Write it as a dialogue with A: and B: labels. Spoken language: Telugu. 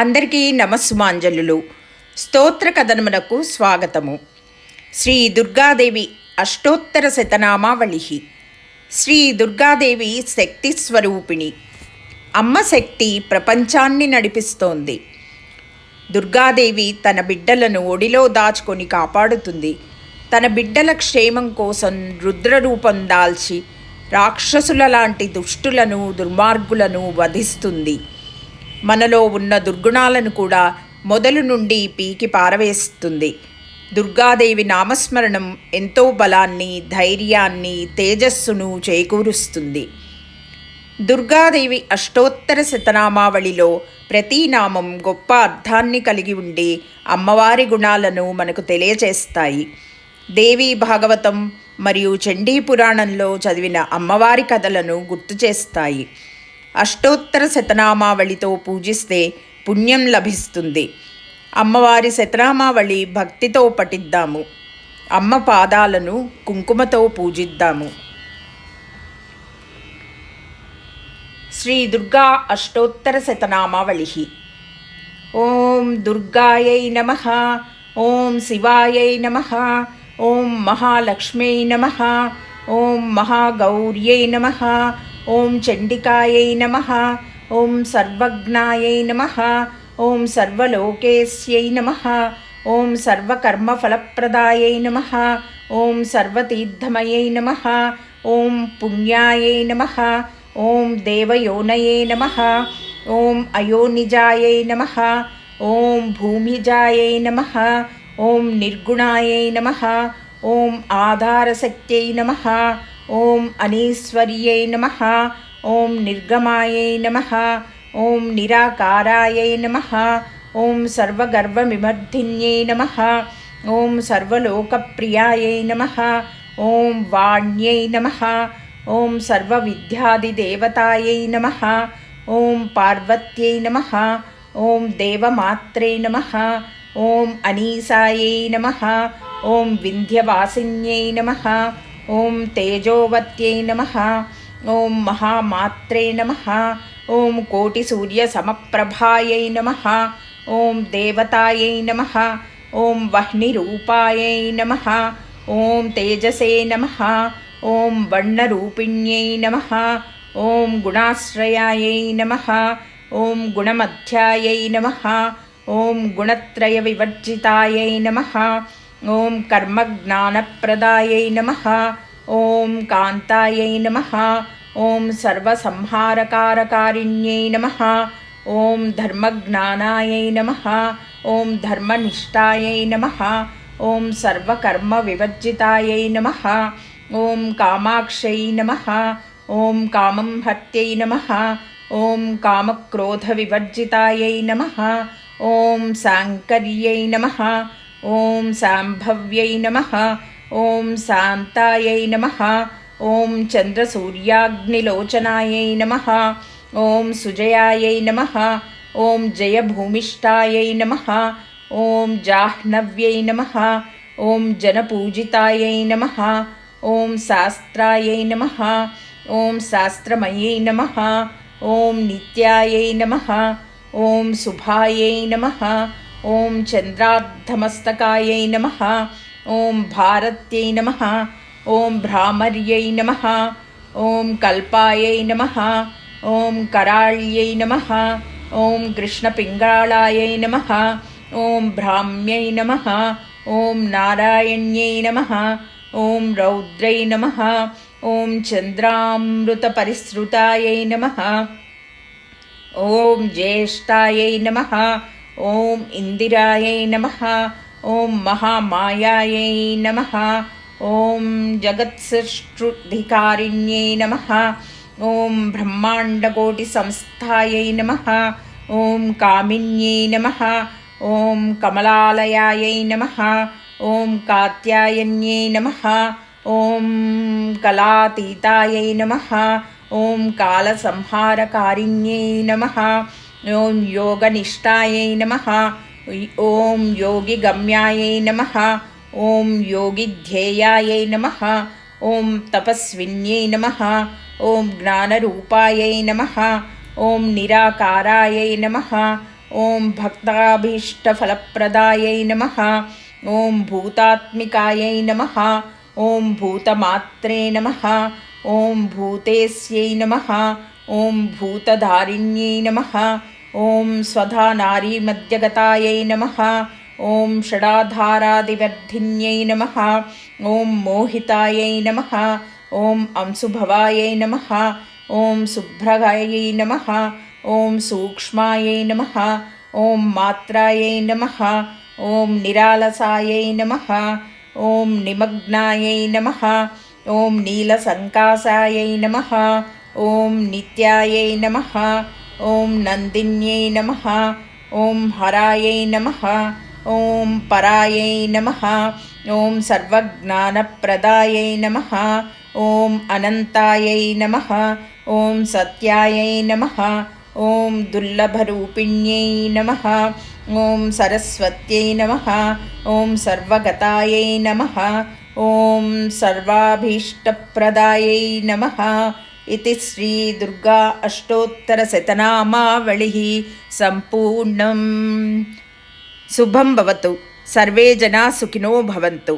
A: అందరికీ నమస్సుమాంజలులు. స్తోత్ర కథనమునకు స్వాగతము. శ్రీ దుర్గాదేవి అష్టోత్తర శతనామావళి శ్రీ దుర్గాదేవి శక్తి స్వరూపిణి. అమ్మ శక్తి ప్రపంచాన్ని నడిపిస్తోంది. దుర్గాదేవి తన బిడ్డలను ఒడిలో దాచుకొని కాపాడుతుంది. తన బిడ్డల క్షేమం కోసం రుద్రరూపం దాల్చి రాక్షసుల లాంటి దుష్టులను దుర్మార్గులను వధిస్తుంది. మనలో ఉన్న దుర్గుణాలను కూడా మొదలు నుండి పీకి పారవేస్తుంది. దుర్గాదేవి నామస్మరణం ఎంతో బలాన్ని ధైర్యాన్ని తేజస్సును చేకూరుస్తుంది. దుర్గాదేవి అష్టోత్తర శతనామావళిలో ప్రతి నామం గొప్ప అర్థాన్ని కలిగి ఉండి అమ్మవారి గుణాలను మనకు తెలియజేస్తాయి దేవి భాగవతం మరియు చండీ పురాణంలో చదివిన అమ్మవారి కథలను గుర్తు చేస్తాయి. అష్టోత్తర శతనామావళితో పూజిస్తే పుణ్యం లభిస్తుంది. అమ్మవారి శతనామావళి భక్తితో పఠిద్దాము. అమ్మ పాదాలను కుంకుమతో పూజిద్దాము. శ్రీ దుర్గా అష్టోత్తర శతనామావళి ఓం దుర్గాయై నమ ఓం శివాయై నమ ఓం మహాలక్ష్మ్యై నమ ఓం మహాగౌర్యై నమ ఓం చండికాయై నమ ఓం సర్వజ్ఞాయై నమ ఓం సర్వలోకేస్యై నమ ఓం సర్వకర్మఫలప్రదాయై నమ ఓం సర్వతీర్థమయై నమ ఓం పుణ్యాయై నమ ఓం దేవయోనయే నమ ఓం అయోనిజాయై నమ ఓం భూమిజాయై నమ ఓం నిర్గుణాయై నమ ఓం ఆధారశక్త్యై నమ ఓం అనీశ్వర్యై నమ ఓం నిర్గమాయై నమ ఓం నిరాకారాయై నమ ఓం సర్వగర్వవిమర్ధిన్యై నమ ఓం సర్వలోకప్రియాయై నమ ఓం వాణ్యై నమ ఓం సర్వవిద్యాదిదేవతాయై నమ ఓం పార్వత్యై నమ ఓం దేవమాత్రే నమ ఓం అనీసాయై నమ ఓం వింధ్యవాసిన్యై నమ ఓం తేజోవత్యై నమ. ఓం మహామాత్రే నమ. ఓం కోటి సూర్య సమప్రభాయై నమ. ఓం దేవతాయై నమ. ఓం వహ్నిరూపాయై నమ. ఓం తేజసే నమ. ఓం వర్ణరూపిణ్యై నమ. ఓం గుణాశ్రయాయై నమ. ఓం గుణమధ్యాయై నమ. ఓం గుణత్రయ వివర్జితాయై నమ. ఓం కర్మజ్ఞానప్రదాయై నమ. ఓం కాంతాయై నమ. ఓం సర్వసంహారకారకారిణ్యై నమ. ఓం ధర్మజ్ఞానాయై నమ. ఓం ధర్మనిష్టాయై నమ. ఓం సర్వకర్మ వివర్జితాయై నమ. ఓం కామాక్షై నమ. ఓం కామం హత్యై నమ. ఓం కామక్రోధ వివర్జితాయై నమ. ఓం సాంకర్యై నమ. ఓం సాంభవ్యై నమ ఓం శాంతాయై నమ ఓం చంద్రసూర్యాగ్నిలోచనాయై నమ ఓం సుజయాయై నమ ఓం జయభూమిష్టాయై నమ ఓం జాహ్నవ్యై నమ ఓం జనపూజితాయై నమ ఓం శాస్త్రాయై నమ ఓం శాస్త్రమయై నమ ఓం నిత్యాయై నమ ఓం శుభాయై నమ ఓం చంద్రార్ధమస్తకాయై నమ ఓం భారత్యై నమ ఓం భ్రామర్యై నమ ఓం కల్పాయై నమ ఓం కరాళ్యై నమ ఓం కృష్ణపింగాళాయై నమ ఓం భ్రామ్యై నమ ఓం నారాయణ్యై నమ ఓం రౌద్రై నమ ఓం చంద్రామృతపరిసృతాయై నమ ఓం జ్యేష్ఠాయై నమ ఓం ఇందిరాయై నమ ఓం మహామాయాయై నమ ఓం జగత్సృష్టికారిణ్యై నమ ఓం బ్రహ్మాండకోటి సంస్థాయై నమ ఓం కామిన్యై నమ ఓం కమలాలయాయై నమ ఓం కాత్యాయన్యై నమ ఓం కళాతీతాయై నమ ఓం కాలసంహారకారిణ్యై నమ ॐ योगनिष्ठायै नमः। ॐ योगिगम्यायै नमः। ॐ योगिध्येयायै नमः। ॐ तपस्विन्यै नमः। ॐ ज्ञानरूपायै नमः। ॐ निराकारायै नमः। ॐ भक्ताभीष्टफलप्रदायै नमः। ॐ भूतात्मिकायै नमः। ॐ भूतमात्रे नमः। ॐ भूतेस्यै नमः। ఓం భూతధారిణ్యై నమ ఓం స్వధా నారీ మధ్యగతాయై నమ ఓం షడాధారాదివర్ధిన్యై నమ ఓం మోహితాయై నమ ఓం అంశుభవాయై నమ ఓం శుభ్రగాయై నమ ఓం సూక్ష్మాయై నమ ఓం మాత్రాయై నమ ఓం నిరాలసాయై నమ ఓం నిమగ్నాయై నమ ఓం నీలసంకాసాయై నమ ఓం నిత్యాయై నమ ఓం నందిన్యై నమ ఓం హరాయై నమ ఓం పరాయై నమ ఓం సర్వజ్ఞానప్రదాయై నమ ఓం అనంతాయై నమ ఓం సత్యాయై నమ ఓం దుర్లభరూపిణ్యై నమ ఓం సరస్వత్యై నమ ఓం సర్వగతాయై నమ ఓం సర్వాభీష్టప్రదాయై నమ इति श्रीदुर्गा अष्टोत्तरशतनामावलिः सम्पूर्णं शुभं भवतु सर्वे जनाः सुखिनो भवन्तु